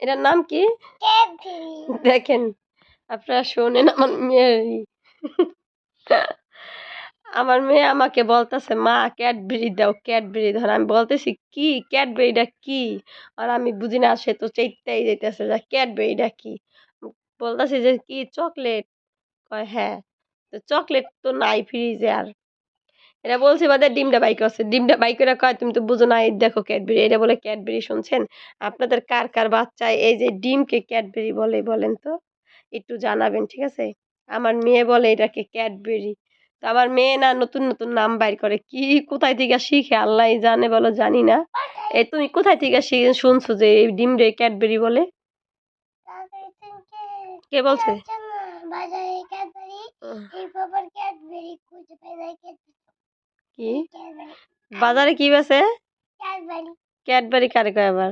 এটার নাম কি? দেখেন আপনারা শোনেন আমার মেয়ের আমার মেয়ে আমাকে বলতেছে মা ক্যাডবেরি দাও ক্যাডবেরি ধর। আমি বলতেছি কি? ক্যাডবেরিটা কি? আর আমি বুঝি না সে তো চেইতেই যেতেছে যে ক্যাডবেরিটা কি? বলতেছি যে কি চকলেট? কয় হ্যাঁ তো চকলেট তো নাই ফ্রিজে আর এটা বলছি বাদে ডিমটা বাইক আছে ডিমটা বাইক করে কয় তুমি তো বুঝো না এই দেখো ক্যাডবেরি। এটা বলে ক্যাডবেরি শুনছেন? আপনাদের কার কার বাচ্চায় এই যে ডিমকে ক্যাডবেরি বলে বলেন তো? একটু জানাবেন ঠিক আছে? আমার মেয়ে বলে এটাকে ক্যাডবেরি। তো আমার মেয়ে না নতুন নতুন নাম বাইর করে কি কোথায় থেকে শিখে? আল্লাহ জানে বলো জানি না। এই তুমি কোথায় থেকে শুনছো যে এই ডিম রে ক্যাডবেরি বলে? কে বলছে? বাজারে ক্যাডবেরি এই বাবার ক্যাডবেরি খুঁজে পাই না কি? বাজারে কি বেছে ক্যাডবেরি কারে কয় আবার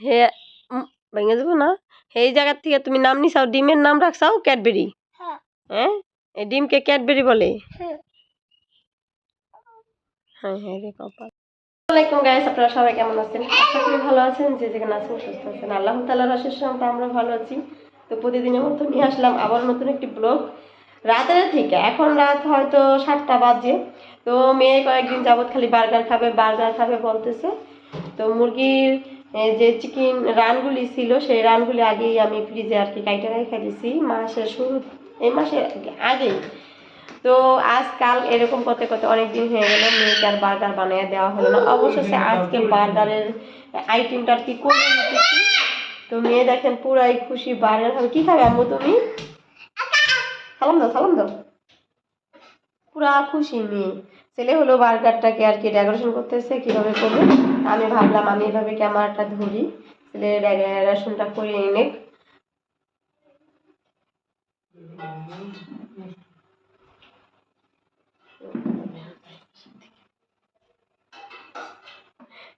হে ভেঙে যাব না? এই জায়গার থেকে তুমি নাম নিছাও ডিমের নাম রাখছাও ক্যাডবেরি হ্যাঁ। হ্যাঁ? এই ডিমকে ক্যাডবেরি বলে? হ্যাঁ। হ্যাঁ রে কপাল। আসসালামাইকুম গাইস আপনারা সবাই কেমন আছেন? আশা করি ভালো আছেন যে যেখানে আছেন সুস্থ আছেন। আল্লাহ তাআলার আশীষ রহমতে আমরা ভালো আছি। তো প্রতিদিনের মতো নিয়ে আসলাম আবার নতুন একটি ব্লগ রাতের থেকে, এখন রাত হয়তো সাতটা বাজে। তো মেয়ে কয়েকদিন যাবৎ খালি বার্গার খাবে বার্গার খাবে বলতেছে। তো মুরগির যে চিকেন রানগুলি ছিল, সেই রানগুলি আগেই আমি ফ্রিজে আর কি কাইটা রেখে দিছি, মাসের শুরু, এই মাসের আগেই। তো আজকাল এরকম করতে করতে অনেক দিন হয়ে গেল, মেয়েকে আর বার্গার বানিয়ে দেওয়া হলো না। অবশেষে আজকে বার্গারের আইটেমটা আর কি করে তো মেয়ে দেখেন পুরাই খুশি, বার্গার খাবে। কি খাবে আম্মু তুমি? সালাম দাও সালাম দাও। পুরা খুশি মেয়ে। ছেলে হলো বার্গারটাকে আর কি ডেকোরেশন করতেছে, কীভাবে করবে? আমি ভাবলাম আমি এভাবে ক্যামেরাটা ধরি ছেলে ডেকোরেশনটা করে এনে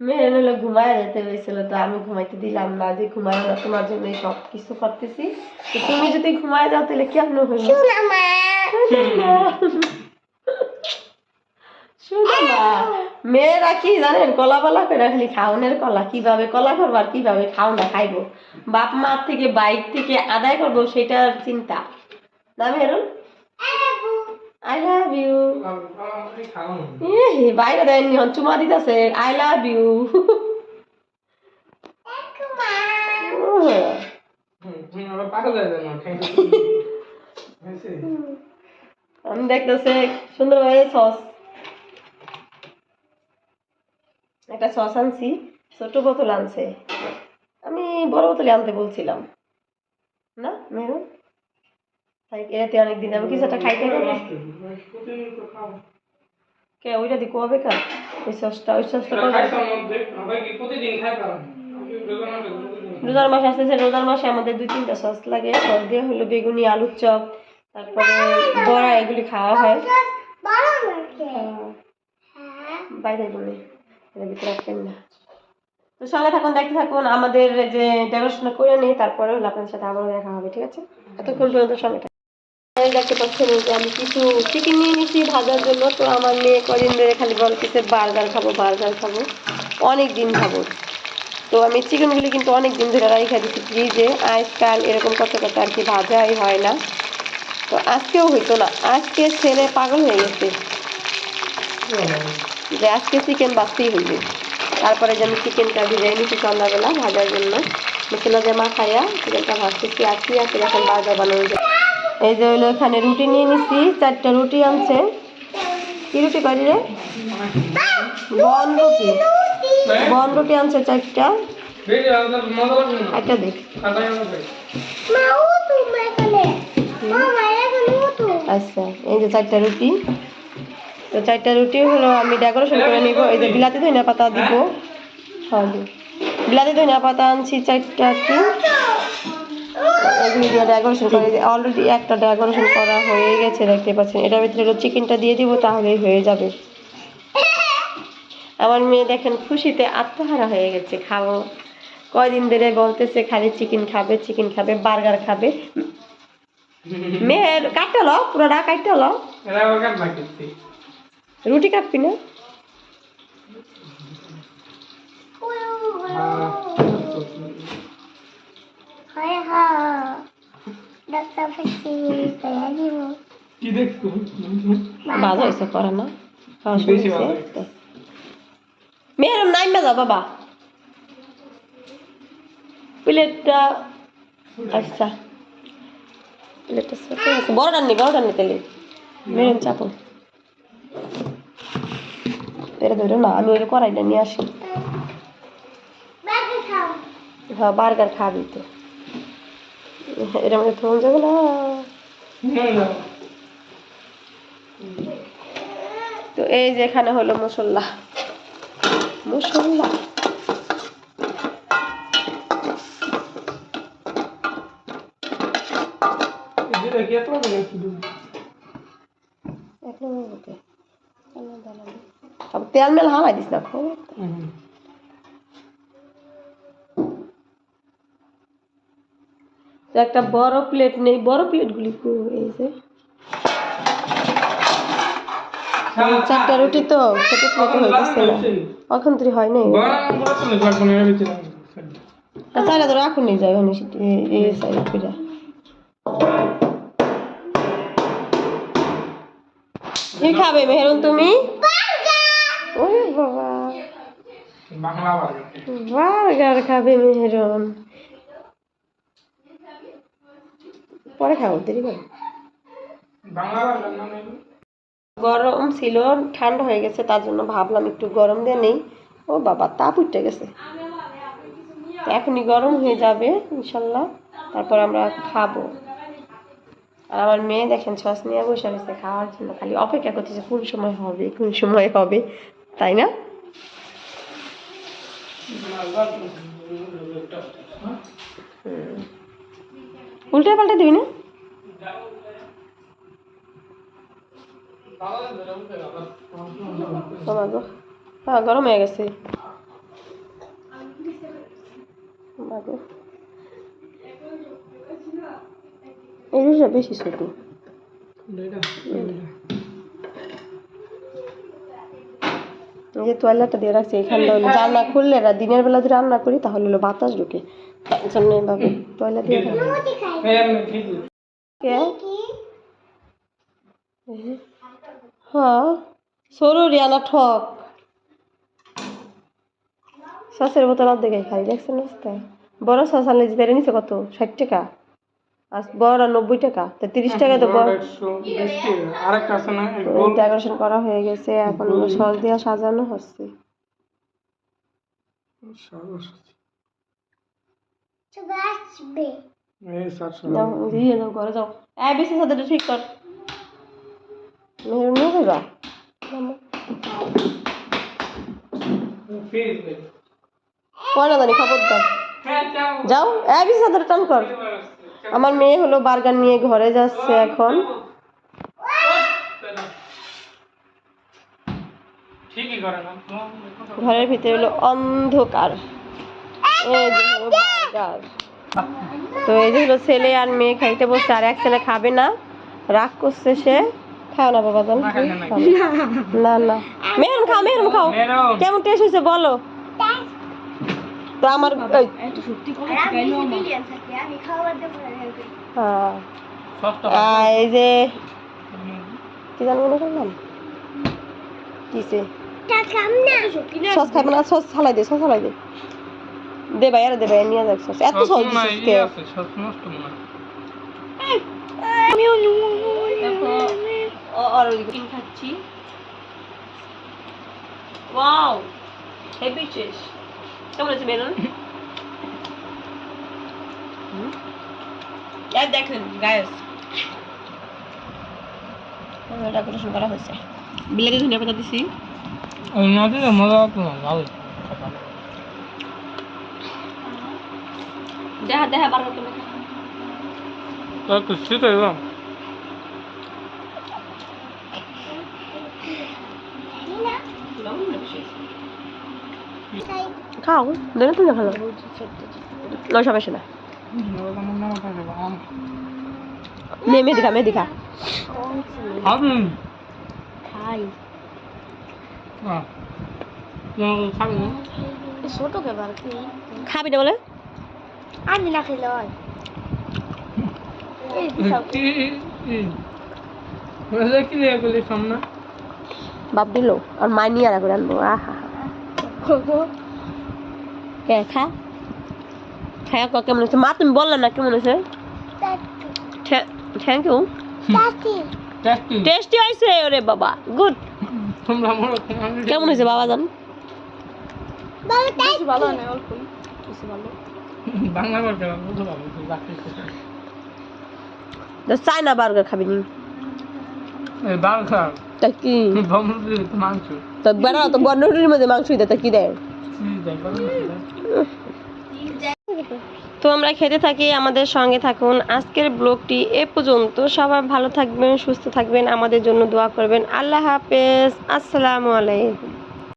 মেয়ের হলো ঘুমায় যেতে হয়েছিল তো আমি ঘুমাইতে দিলাম না যে ঘুমায় না তোমার জন্য সব কিছু করতেছি। তো তুমি যদি ঘুমায় যাও তাহলে কেমন হইল মেয়েরা কি জানেন কলা বলা করে খালি খাওনের কলা কীভাবে কলা করব আর কীভাবে খাও না খাইবো? বাপ মার থেকে বাইক থেকে আদায় করব সেটার চিন্তা। না মেরুন আই লাভ ইউ বাইরে দেয়নি হন চুমা দিতেছে। আই লাভ ইউ আমি দেখতেছে সুন্দরভাবে সস। একটা সস আনছি ছোট বোতল আনছে। আমি বড় বোতলে আনতে বলছিলাম। না মেরুন? তাই এরাতে অনেকদিন আমি কিছু একটা খাইতে কে, ওইটা দি কবে কার ওই সসটা ওই সসটা রোজার মাস আসতেছে, রোজার মাসে আমাদের দুই তিনটা সস লাগে। সস দিয়ে হলো বেগুনি, আলুর চপ, তারপরে বড়া, এগুলি খাওয়া হয়। হ্যাঁ। বাইরে বলে, এর ভিতরে রাখবেন না। তো সঙ্গে থাকুন, দেখতে থাকুন। আমাদের যে ডেকোরেশন করে নিই, তারপরে হলো আপনাদের সাথে আবারও দেখা হবে, ঠিক আছে? এতক্ষণ পর্যন্ত সঙ্গে এই দেখতে পাচ্ছেন যে আমি কিছু চিকেন নিয়ে নিয়েছি ভাজার জন্য। তো আমার মেয়ে কদিন ধরে খালি বলতেছে, বার্গার খাব বার্গার খাব। অনেক দিন খাব। তো আমি চিকেনগুলি কিন্তু অনেক দিন ধরে রাইখা দিচ্ছি ফ্রিজে আজকাল এরকম করতে করতে আর কি ভাজাই হয় না। তো আজকেও হইতো না। আজকে ছেলে পাগল হয়ে গেছে। যে আজকে চিকেন বাঁচতেই হইবে। তারপরে যে আমি চিকেনটা ভিজাই নিচ্ছি সন্ধ্যাবেলা ভাজার জন্য। মশলা দিয়ে মাখাইয়া চিকেনটা ভাজতেছি, আর কি আছে এখন বার্গার বানানো যায়। এই যে হলো এখানে রুটি নিয়ে নিচ্ছি চারটা রুটি আনছে। কি রুটি করি রে? বন রুটি। বন রুটি আনছে চারটা। একটা দেখ। আচ্ছা এই যে চারটা রুটি। তো চারটা রুটি হলো আমি ডেকোরেশন করে নিব। এই যে বিলাতি ধনিয়া পাতা দিব। হ্যাঁ বিলাতি ধনিয়া পাতা আনছি চারটা এগুলি দিয়ে ডেকোরেশন করে অলরেডি একটা ডেকোরেশন করা হয়ে গেছে দেখতে পাচ্ছেন। এটার ভিতরে হলো চিকেনটা দিয়ে দিব তাহলেই হয়ে যাবে। আমার মেয়ে দেখেন খুশিতে আত্মহারা হয়ে গেছে খাব। কয়দিন ধরে বলতেছে খালি চিকেন খাবে চিকেন খাবে বার্গার খাবে। মেয়ের কাটতে লো পুরোটা কাটতে লো রুটি কাটবি না? একটা ফেসি তাই দিব কি দেখছ? বাজা হয়েছে করে না? খাওয়া শুরু বেশি হয়েছে? বাজে। তো। মেয়ের নাইমে যাও বাবা। প্লেটটা আচ্ছা। প্লেটটা ছোট আছে। বড়টা নি বড়টা নি তাহলে। মেরুন চাপো। এটা ধরো না আমি ওই কড়াইটা নিয়ে আসি। হ্যাঁ বার্গার খাবি তো। আমাকে ফোন যাবে না তো এই যে এখানে হলো মশলা। মশলা? তেল মেল হালাই দিস না খবর একটা বড় প্লেট নেই বড় প্লেটগুলি এই যে? চারটা রুটি তো ছোট প্লেটে হইতেছে না এখন তুই হয় নাই। তাহলে তো রাখুন যাবে এই সাইড কি খাবে মেহরুন তুমি? ওই বাবা। বাংলা বার্গার খাবে মেহরুন। পরে খাব দেরি করে মানে গরম ছিল ঠান্ডা হয়ে গেছে তার জন্য ভাবলাম একটু গরম দিয়ে নেই ও বাবা তাপ উঠে গেছে এখনই গরম হয়ে যাবে ইনশাল্লাহ তারপর আমরা খাব আর আমার মেয়ে দেখেন সস নিয়ে বসে রয়েছে খাওয়ার জন্য খালি অপেক্ষা করতেছে কোন সময় হবে কোন সময় হবে তাই না হুম। উল্টে পাল্টে দিবি না? গরম হয়ে গেছে। এই বেশি ছোট এই যে তোয়ালাটা দিয়ে রাখছি এখানটা হলো জানলা খুললে রা- দিনের বেলা যদি রান্না করি, তাহলে হলো বাতাস ঢুকে। তার জন্য এভাবে তোয়ালা দিয়ে হ্যাঁ সরু রিয়ানা ঠক। সসের বোতল অর্ধেক খাই দেখছেন রাস্তায় বড় সস আনলে তেরে নিছে কত? ষাট টাকা। আর বড়টা নব্বই টাকা তো তিরিশ টাকা। তো ডেকোরেশন করা হয়ে গেছে এখন সস দিয়ে সাজানো হচ্ছে। যাও দিয়ে যাও ঘরে যাও। এই বেশি ঠিক কর। মেহরুন নিয়ে যাবা ফিজ জানি খবর দাও। হ্যাঁ যাও। এই বেশি টান কর। আমার মেয়ে হলো বার্গার নিয়ে ঘরে যাচ্ছে এখন। ঘরের ভিতরে হলো অন্ধকার। বার্গার। তো এই যে হলো ছেলে আর মেয়ে খাইতে বসছে আর এক ছেলে খাবে না। রাগ করছে সে। খাও না বাবা না, না, মেহরুন খাও মেহরুন খাও। কেমন টেস্ট হয়েছে বলো? তো আমার এই, হ্যাঁ। এই যে কি জানো মনে করলাম কিসে? সস খাবে না সস ছালাই দে সস ছালাই দে। দে ভাই আরে দে ভাই নিয়ে যাক সস। এত সস দিছিস কে? আমিও দেখো আর ওইদিকে খাচ্ছি। Wow heavy taste. কেমন আছে মেলন আর দেখেন গায়স ডেকোরেশন করা হয়েছে। বিলাতি ধনিয়া পাতা দিছি। নদীতে মজা হতো না ভালো দেখা দেখা বার্গার তুমি তার তো খাও ধরে তুমি ভালো নয়শো বেশি না নে মেহেদি খাবি? খাই। খাবি না। ছোট কেবার কি? খাবি না বলে? আমি না খেলে হয়। বাপ দিল আর মা নিয়ে আর করে আনব। আহা। খা। খায়া ক কেমন হয়েছে মা তুমি বললে না কেমন হয়েছে থ্যাংক ইউ টেস্টি টেস্টি হয়েছে ওরে বাবা। গুড কেমন হয়েছে বাবা জান? ভালো না অল্প ভালো। বাংলা বলতে বুঝতে পারব তুই বাকি চাইনা বার্গার খাবি নি? বাংলা তা কি? মাংস। তো বেড়া তো মধ্যে মাংস দিতে তা কি দেয় দেয়? তো আমরা খেতে থাকি, আমাদের সঙ্গে থাকুন। আজকের ব্লগটি এ পর্যন্ত। সবাই ভালো থাকবেন, সুস্থ থাকবেন। আমাদের জন্য দোয়া করবেন। আল্লাহ হাফেজ। আসসালামু আলাইকুম।